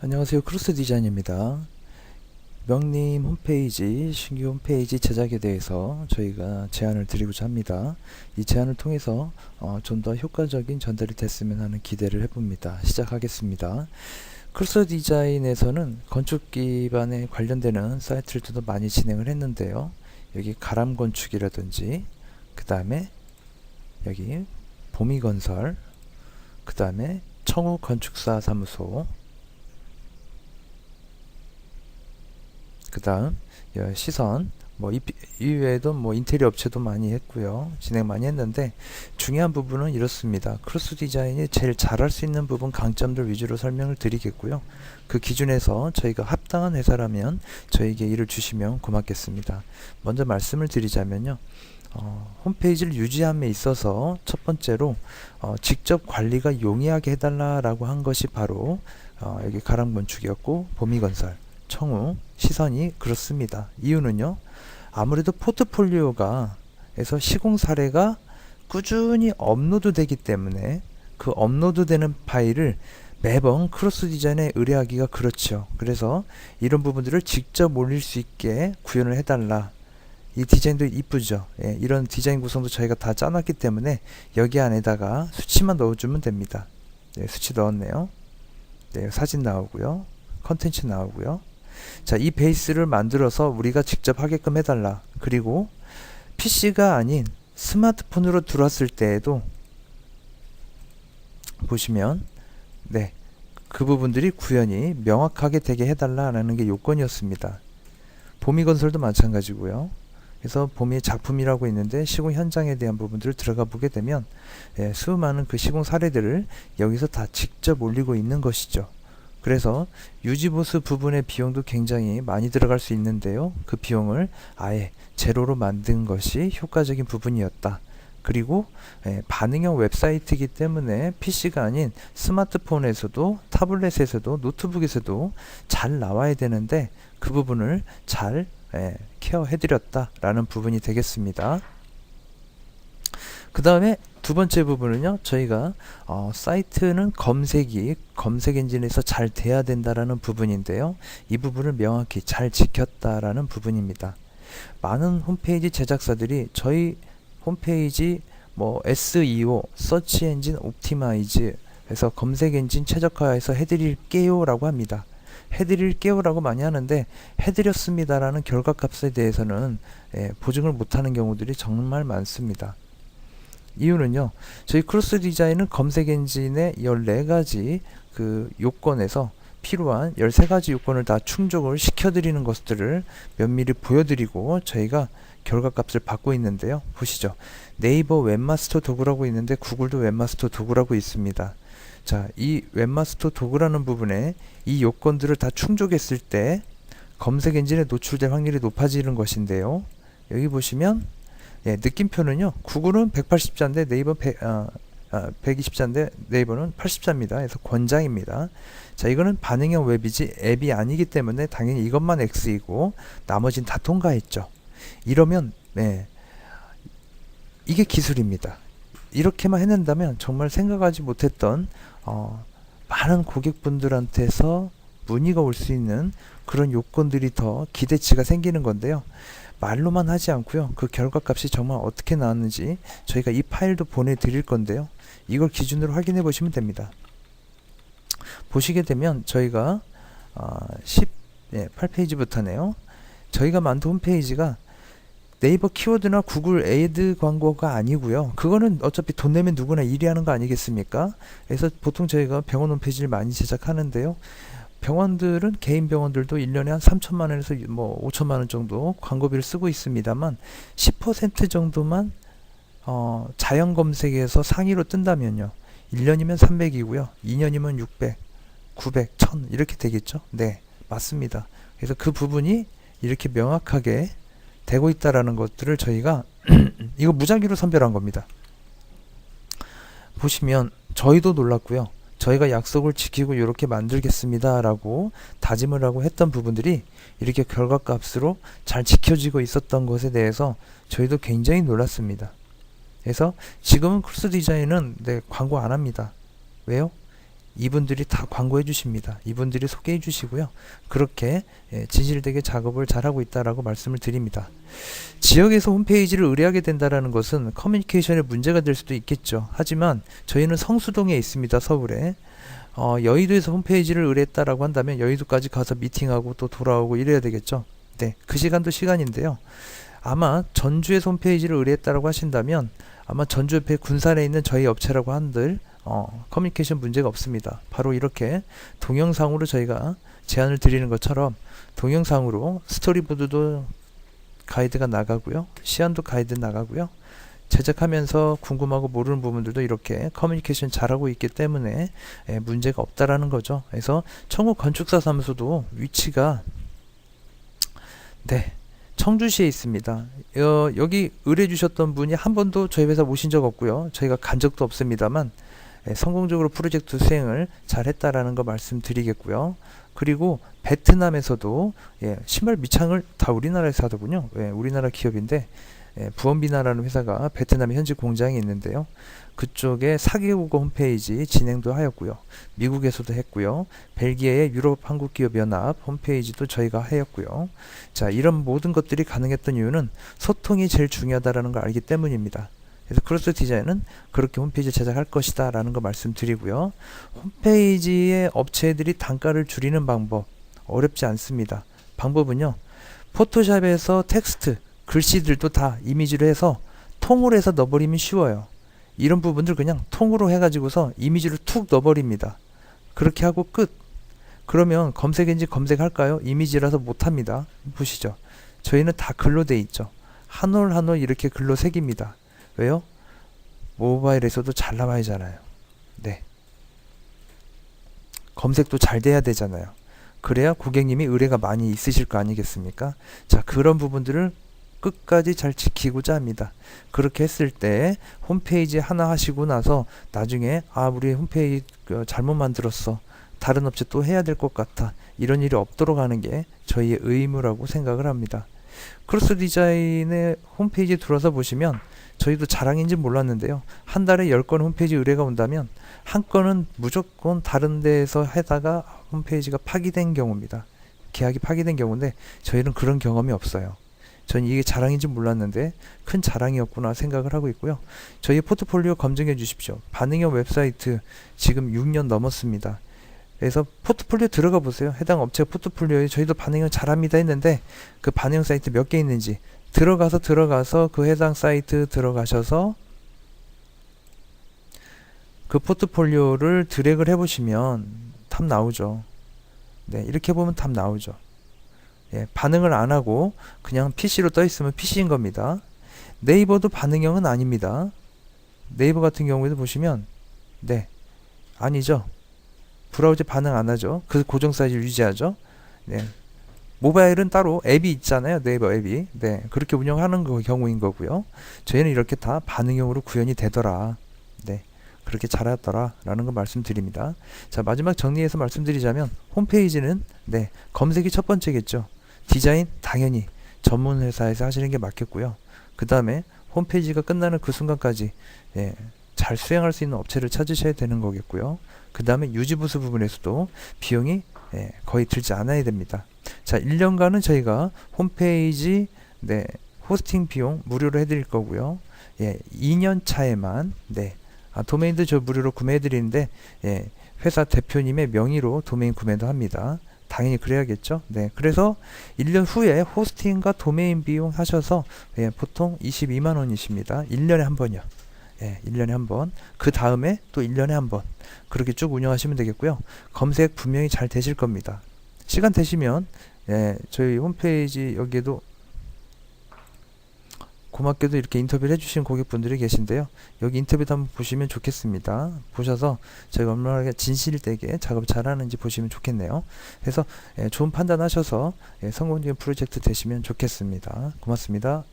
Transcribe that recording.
안녕하세요. 크로스 디자인입니다. 명님 홈페이지, 신규 홈페이지 제작에 대해서 저희가 제안을 드리고자 합니다. 이 제안을 통해서 어, 좀 더 효과적인 전달이 됐으면 하는 기대를 해봅니다. 시작하겠습니다. 크로스 디자인에서는 건축 기반에 관련되는 사이트들도 많이 진행을 했는데요. 여기 가람 건축이라든지 그 다음에 여기 보미 건설 그 다음에 청우 건축사 사무소 그 다음 시선 뭐 이, 이외에도 뭐 인테리어 업체도 많이 했고요. 진행 많이 했는데 중요한 부분은 이렇습니다. 크로스 디자인이 제일 잘할 수 있는 부분 강점들 위주로 설명을 드리겠고요. 그 기준에서 저희가 합당한 회사라면 저에게 일을 주시면 고맙겠습니다. 먼저 말씀을 드리자면요. 어, 홈페이지를 유지함에 있어서 첫 번째로 어, 직접 관리가 용이하게 해달라라고 한 것이 바로 어, 여기 가랑건축이었고 보미건설 청우 시선이 그렇습니다. 이유는요. 아무래도 포트폴리오가 에서 시공 사례가 꾸준히 업로드 되기 때문에 그 업로드 되는 파일을 매번 크로스 디자인에 의뢰하기가 그렇죠. 그래서 이런 부분들을 직접 올릴 수 있게 구현을 해달라. 이 디자인도 이쁘죠. 예, 이런 디자인 구성도 저희가 다 짜놨기 때문에 여기 안에다가 수치만 넣어주면 됩니다. 네, 수치 넣었네요. 네, 사진 나오고요. 컨텐츠 나오고요. 자, 이 베이스를 만들어서 우리가 직접 하게끔 해달라. 그리고 PC가 아닌 스마트폰으로 들어왔을 때에도 보시면 네, 그 부분들이 구현이 명확하게 되게 해달라라는 게 요건이었습니다. 보미 건설도 마찬가지고요. 그래서 봄이 작품이라고 있는데 시공 현장에 대한 부분들을 들어가 보게 되면 예, 수많은 그 시공 사례들을 여기서 다 직접 올리고 있는 것이죠. 그래서 유지보수 부분의 비용도 굉장히 많이 들어갈 수 있는데요. 그 비용을 아예 제로로 만든 것이 효과적인 부분이었다. 그리고 예, 반응형 웹사이트이기 때문에 PC가 아닌 스마트폰에서도 타블렛에서도 노트북에서도 잘 나와야 되는데 그 부분을 잘 예, 케어해드렸다라는 부분이 되겠습니다. 그 다음에 두 번째 부분은요 저희가 어, 사이트는 검색이 검색 엔진에서 잘 돼야 된다라는 부분인데요. 이 부분을 명확히 잘 지켰다라는 부분입니다. 많은 홈페이지 제작사들이 저희 홈페이지 뭐 SEO 서치 엔진 옵티마이즈 해서 검색 엔진 최적화해서 해드릴게요 라고 합니다. 해드릴게요 라고 많이 하는데 해드렸습니다라는 결과 값에 대해서는 예, 보증을 못하는 경우들이 정말 많습니다 이유는요. 저희 크로스 디자인은 검색 엔진의 14가지 그 요건에서 필요한 13가지 요건을 다 충족을 시켜드리는 것들을 면밀히 보여드리고 저희가 결과값을 받고 있는데요. 보시죠. 네이버 웹마스터 도구라고 있는데 구글도 웹마스터 도구라고 있습니다. 자, 이 웹마스터 도구라는 부분에 이 요건들을 다 충족했을 때 검색 엔진에 노출될 확률이 높아지는 것인데요. 여기 보시면 예, 느낌표는요. 구글은 180자인데 네이버 100, 어, 어, 120자인데 네이버는 80자입니다. 그래서 권장입니다. 자, 이거는 반응형 웹이지 앱이 아니기 때문에 당연히 이것만 X이고 나머지는 다 통과했죠. 이러면 네, 이게 기술입니다. 이렇게만 해낸다면 정말 생각하지 못했던 어, 많은 고객분들한테서 문의가 올 수 있는 그런 요건들이 더 기대치가 생기는 건데요. 말로만 하지 않고요. 그 결과값이 정말 어떻게 나왔는지 저희가 이 파일도 보내드릴 건데요. 이걸 기준으로 확인해 보시면 됩니다. 보시게 되면 저희가 어, 18페이지부터네요. 저희가 만든 홈페이지가 네이버 키워드나 구글 에드 광고가 아니고요. 그거는 어차피 돈 내면 누구나 일이 하는 거 아니겠습니까? 그래서 보통 저희가 병원 홈페이지를 많이 제작하는데요. 병원들은 개인 병원들도 1년에 한 3천만 원에서 뭐 5천만 원 정도 광고비를 쓰고 있습니다만 10% 정도만 어, 자연 검색에서 상위로 뜬다면요. 1년이면 300이고요. 2년이면 600, 900, 1000 이렇게 되겠죠? 네. 맞습니다. 그래서 그 부분이 이렇게 명확하게 되고 있다라는 것들을 저희가 이거 무작위로 선별한 겁니다. 보시면 저희도 놀랐고요. 저희가 약속을 지키고 이렇게 만들겠습니다 라고 다짐을 하고 했던 부분들이 이렇게 결과값으로 잘 지켜지고 있었던 것에 대해서 저희도 굉장히 놀랐습니다. 그래서 지금은 크루스 디자인은 네, 광고 안 합니다. 왜요? 이분들이 다 광고해 주십니다. 이분들이 소개해 주시고요. 그렇게 예, 진실되게 작업을 잘하고 있다라고 말씀을 드립니다. 지역에서 홈페이지를 의뢰하게 된다라는 것은 커뮤니케이션에 문제가 될 수도 있겠죠. 하지만 저희는 성수동에 있습니다. 서울에. 어, 여의도에서 홈페이지를 의뢰했다라고 한다면 여의도까지 가서 미팅하고 또 돌아오고 이래야 되겠죠. 네, 그 시간도 시간인데요. 아마 전주에서 홈페이지를 의뢰했다라고 하신다면 아마 전주 옆에 군산에 있는 저희 업체라고 한들 어, 커뮤니케이션 문제가 없습니다. 바로 이렇게 동영상으로 저희가 제안을 드리는 것처럼 동영상으로 스토리보드도 가이드가 나가고요. 시안도 가이드 나가고요. 제작하면서 궁금하고 모르는 부분들도 이렇게 커뮤니케이션 잘하고 있기 때문에 예, 문제가 없다라는 거죠. 그래서 청구 건축사 사무소도 위치가 네 청주시에 있습니다. 어, 여기 의뢰 주셨던 분이 한 번도 저희 회사 오신 적 없고요. 저희가 간 적도 없습니다만 예, 성공적으로 프로젝트 수행을 잘 했다라는 거 말씀드리겠고요. 그리고 베트남에서도 예, 신발 밑창을 다 우리나라에서 하더군요. 예, 우리나라 기업인데 예, 부원비나라는 회사가 베트남에 현지 공장이 있는데요. 그쪽에 4개국어 홈페이지 진행도 하였고요. 미국에서도 했고요. 벨기에의 유럽 한국 기업 연합 홈페이지도 저희가 하였고요. 자, 이런 모든 것들이 가능했던 이유는 소통이 제일 중요하다라는 걸 알기 때문입니다. 그래서 크로스 디자인은 그렇게 홈페이지 제작할 것이다 라는 거 말씀드리고요. 홈페이지의 업체들이 단가를 줄이는 방법 어렵지 않습니다. 방법은요. 포토샵에서 텍스트, 글씨들도 다 이미지로 해서 통으로 해서 넣어버리면 쉬워요. 이런 부분들 그냥 통으로 해가지고서 이미지를 툭 넣어버립니다. 그렇게 하고 끝. 그러면 검색 엔진 검색할까요? 이미지라서 못합니다. 보시죠. 저희는 다 글로 돼 있죠. 한 올 한 올 이렇게 글로 새깁니다. 왜요? 모바일에서도 잘 나와야잖아요. 네. 검색도 잘 돼야 되잖아요. 그래야 고객님이 의뢰가 많이 있으실 거 아니겠습니까? 자, 그런 부분들을 끝까지 잘 지키고자 합니다. 그렇게 했을 때 홈페이지 하나 하시고 나서 나중에 아 우리 홈페이지 그 잘못 만들었어. 다른 업체 또 해야 될 것 같아. 이런 일이 없도록 하는 게 저희의 의무라고 생각을 합니다. 크로스 디자인의 홈페이지에 들어서 보시면 저희도 자랑인지 몰랐는데요. 한 달에 10건 홈페이지 의뢰가 온다면 한 건은 무조건 다른 데에서 하다가 홈페이지가 파기된 경우입니다. 계약이 파기된 경우인데 저희는 그런 경험이 없어요. 전 이게 자랑인지 몰랐는데 큰 자랑이었구나 생각을 하고 있고요. 저희 포트폴리오 검증해 주십시오. 반응형 웹사이트 지금 6년 넘었습니다. 그래서 포트폴리오 들어가 보세요. 해당 업체 포트폴리오에 저희도 반응형 잘합니다 했는데 그 반응형 사이트 몇 개 있는지 들어가서 들어가서 그 해당 사이트 들어가셔서 그 포트폴리오를 드래그를 해보시면 탑 나오죠. 네, 이렇게 보면 탑 나오죠. 예, 반응을 안 하고 그냥 PC로 떠 있으면 PC인 겁니다. 네이버도 반응형은 아닙니다. 네이버 같은 경우에도 보시면 네 아니죠. 브라우저 반응 안 하죠. 그 고정 사이즈 유지하죠. 네. 모바일은 따로 앱이 있잖아요. 네이버 앱이. 네. 그렇게 운영하는 거, 경우인 거고요. 저희는 이렇게 다 반응형으로 구현이 되더라. 네. 그렇게 잘하더라. 라는 거 말씀드립니다. 자, 마지막 정리해서 말씀드리자면 홈페이지는 네. 검색이 첫 번째겠죠. 디자인 당연히 전문 회사에서 하시는 게 맞겠고요. 그 다음에 홈페이지가 끝나는 그 순간까지 예, 잘 수행할 수 있는 업체를 찾으셔야 되는 거겠고요. 그 다음에 유지보수 부분에서도 비용이 예, 거의 들지 않아야 됩니다. 자, 1년간은 저희가 홈페이지 네, 호스팅 비용 무료로 해드릴 거고요. 예, 2년 차에만 네, 아, 도메인도 저 무료로 구매해 드리는데 예, 회사 대표님의 명의로 도메인 구매도 합니다. 당연히 그래야겠죠. 네. 그래서 1년 후에 호스팅과 도메인 비용 하셔서 예, 보통 22만 원이십니다. 1년에 한 번이요. 예, 1년에 한 번. 그 다음에 또 1년에 한 번. 그렇게 쭉 운영하시면 되겠고요. 검색 분명히 잘 되실 겁니다. 시간 되시면 예, 저희 홈페이지 여기에도 고맙게도 이렇게 인터뷰를 해주신 고객분들이 계신데요. 여기 인터뷰도 한번 보시면 좋겠습니다. 보셔서 저희가 얼마나 진실되게 작업 잘하는지 보시면 좋겠네요. 그래서 예, 좋은 판단하셔서 예, 성공적인 프로젝트 되시면 좋겠습니다. 고맙습니다.